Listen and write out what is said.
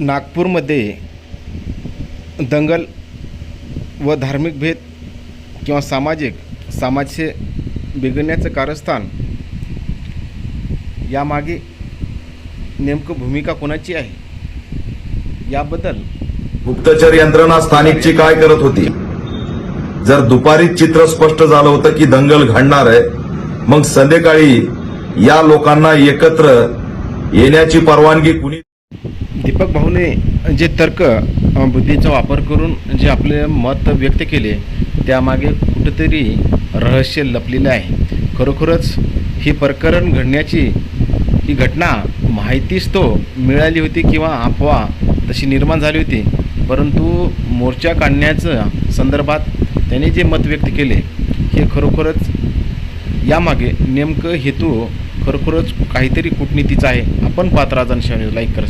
नागपूरमध्ये दंगल व धार्मिक भेद किंवा सामाजिक समाजसे बिघडण्याचं कारस्थान यामागे नेमकं भूमिका कोणाची आहे? याबद्दल गुप्तचर यंत्रणा स्थानिकची काय करत होती? जर दुपारी चित्र स्पष्ट झालं होतं की दंगल घडणार आहे मग संध्याकाळी या लोकांना एकत्र येण्याची परवानगी कुणी दीपक भाऊने जे तर्क बुद्धीचा वापर करून जे आपले मत व्यक्त केले त्यामागे कुठंतरी रहस्य लपलेले आहे. खरोखरच ही प्रकरण घडण्याची ही घटना माहितीच तो मिळाली होती किंवा अफवा तशी निर्माण झाली होती. परंतु मोर्चा काढण्याचं संदर्भात त्याने जे मत व्यक्त केले हे खरोखरच यामागे नेमकं हेतू खरोखरच काहीतरी कूटनीतीचा आहे. आपण पात्र लाईक करा